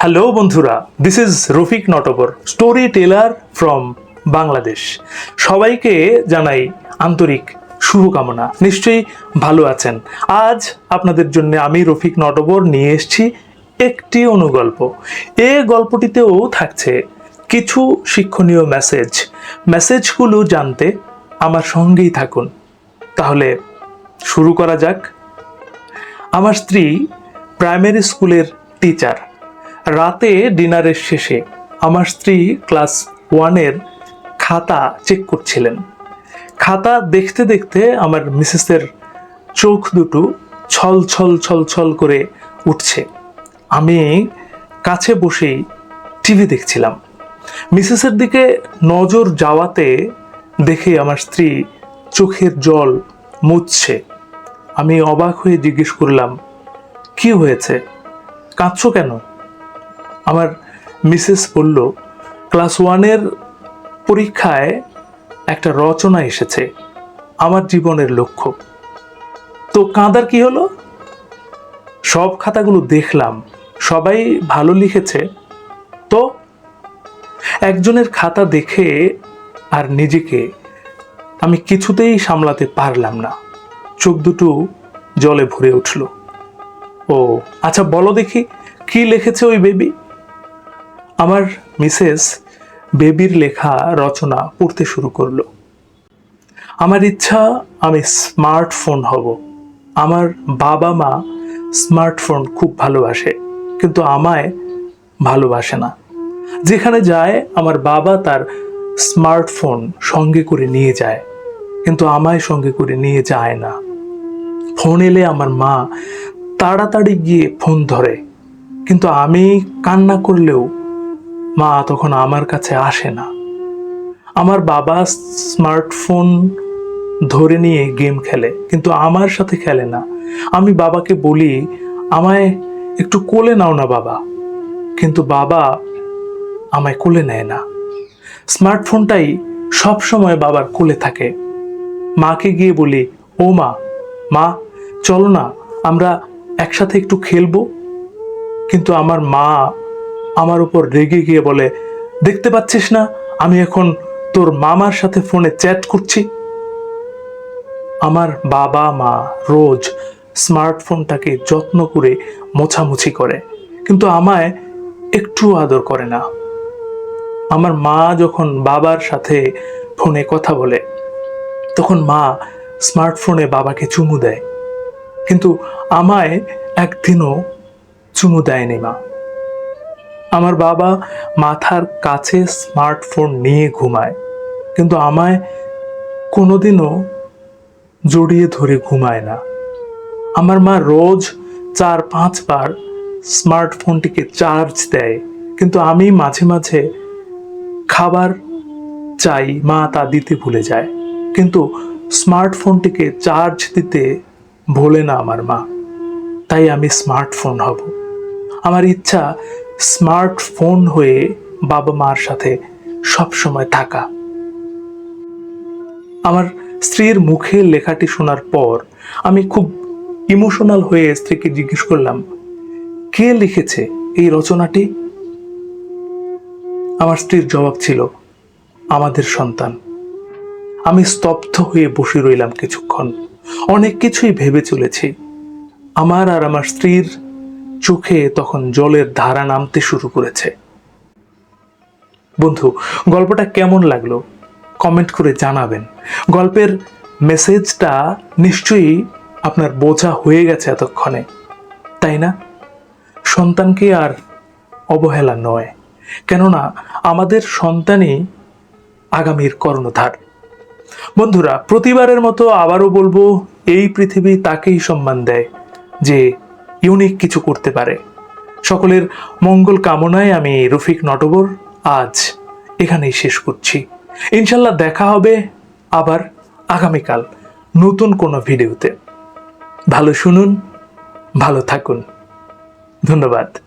Hello বন্ধুরা। This is Rafiq Natabar story teller from Bangladesh সবাইকে জানাই আন্তরিক শুভকামনা। নিশ্চয়ই ভালো আছেন। আজ আপনাদের জন্য আমি রফিক নটবর নিয়ে এসেছি একটি অনুগল্প। এ গল্পটিতেও থাকছে কিছু শিক্ষণীয় মেসেজ মেসেজগুলো জানতে আমার সঙ্গেই থাকুন। তাহলে শুরু করা যাক। আমার স্ত্রী প্রাইমারি স্কুলের টিচার রাতে ডিনারের শেষে আমার স্ত্রী ক্লাস ওয়ানের খাতা চেক করছিলেন। খাতা দেখতে দেখতে আমার মিসেসের চোখ দুটো ছল ছল ছল ছল করে উঠছে। আমি কাছে বসেই টিভি দেখছিলাম। মিসেসের দিকে নজর যাওয়াতে দেখে আমার স্ত্রী চোখের জল মুছছে। আমি অবাক হয়ে জিজ্ঞেস করলাম, কি হয়েছে? কাঁদছো কেন? আমার মিসেস বলল, ক্লাস ওয়ানের পরীক্ষায় একটা রচনা এসেছে, আমার জীবনের লক্ষ্য। তো কাঁদার কি হলো? সব খাতাগুলো দেখলাম, সবাই ভালো লিখেছে। তো একজনের খাতা দেখে আর নিজেকে আমি কিছুতেই সামলাতে পারলাম না। চোখ দুটো জলে ভরে উঠল। ও আচ্ছা বলো দেখি, কি লিখেছে ওই বেবি? আমার মিসেস বেবির লেখা রচনা পড়তে শুরু করল। আমার ইচ্ছা, আমি স্মার্টফোন হব। আমার বাবা মা স্মার্টফোন খুব ভালোবাসে, কিন্তু আমায় ভালোবাসে না। যেখানে যায়, আমার বাবা তার স্মার্টফোন সঙ্গে করে নিয়ে যায়, কিন্তু আমায় সঙ্গে করে নিয়ে যায় না। ফোন এলে আমার মা তাড়াতাড়ি গিয়ে ফোন ধরে, কিন্তু আমি কান্না করলেও মা তখন আমার কাছে আসে না। আমার বাবা স্মার্টফোন ধরে নিয়ে গেম খেলে, কিন্তু আমার সাথে খেলে না। আমি বাবাকে বলি, আমায় একটু কোলে নাও না বাবা। কিন্তু বাবা আমায় কোলে নেয় না। স্মার্টফোনটাই সব সময় বাবার কোলে থাকে। মাকে গিয়ে বলি, ও মা মা, চলো না, আমরা একসাথে একটু খেলব। কিন্তু আমার মা আমার উপর রেগে গিয়ে বলে, দেখতে পাচ্ছিস না, আমি এখন তোর মামার সাথে ফোনে চ্যাট করছি। আমার বাবা মা রোজ স্মার্টফোনটাকে যত্ন করে মোছামুছি করে, কিন্তু আমায় একটু আদর করে না। আমার মা যখন বাবার সাথে ফোনে কথা বলে, তখন মা স্মার্টফোনে বাবাকে চুমু দেয়, কিন্তু আমায় একদিনও চুমু দেয়নি মা। আমার বাবা মাথার কাছে স্মার্টফোন নিয়ে ঘুমায়, কিন্তু আমায় কোনোদিনও জড়িয়ে ধরে ঘুমায় না। আমার মা রোজ চার পাঁচবার স্মার্টফোনটিকে চার্জ দেয়, কিন্তু আমি মাঝে মাঝে খাবার চাই, মা তা দিতে ভুলে যায়, কিন্তু স্মার্টফোনটিকে চার্জ দিতে ভোলে না আমার মা। তাই আমি স্মার্টফোন হব। আমার ইচ্ছা স্মার্টফোন হয়ে বাবা মার সাথে সব সময় থাকা। আমার স্ত্রীর মুখে লেখাটি শোনার পর আমি খুব ইমোশনাল হয়ে স্ত্রীকে জিজ্ঞেস করলাম, কে লিখেছে এই রচনাটি? আমার স্ত্রীর জবাব ছিল, আমাদের সন্তান। আমি স্তব্ধ হয়ে বসে রইলাম কিছুক্ষণ। অনেক কিছুই ভেবে চলেছি। আমার আর আমার স্ত্রীর চোখে তখন জলের ধারা নামতে শুরু করেছে। বন্ধু, গল্পটা কেমন লাগল? কমেন্ট করে জানাবেন। গল্পের মেসেজটা নিশ্চয়ই আপনার বোঝা হয়ে গেছে এতক্ষণে, তাই না? সন্তানকে আর অবহেলা নয়, কেননা আমাদের সন্তানই আগামীর কর্ণধার। বন্ধুরা, প্রতিবারের মতো আবারও বলব, এই পৃথিবী তাকেই সম্মান দেয় যে ইউনিক কিছু করতে পারে। সকলের মঙ্গল কামনায় আমি রফিক নটবর আজ এখানেই শেষ করছি। ইনশাল্লাহ দেখা হবে আবার আগামীকাল নতুন কোনো ভিডিওতে। ভালো শুনুন, ভালো থাকুন। ধন্যবাদ।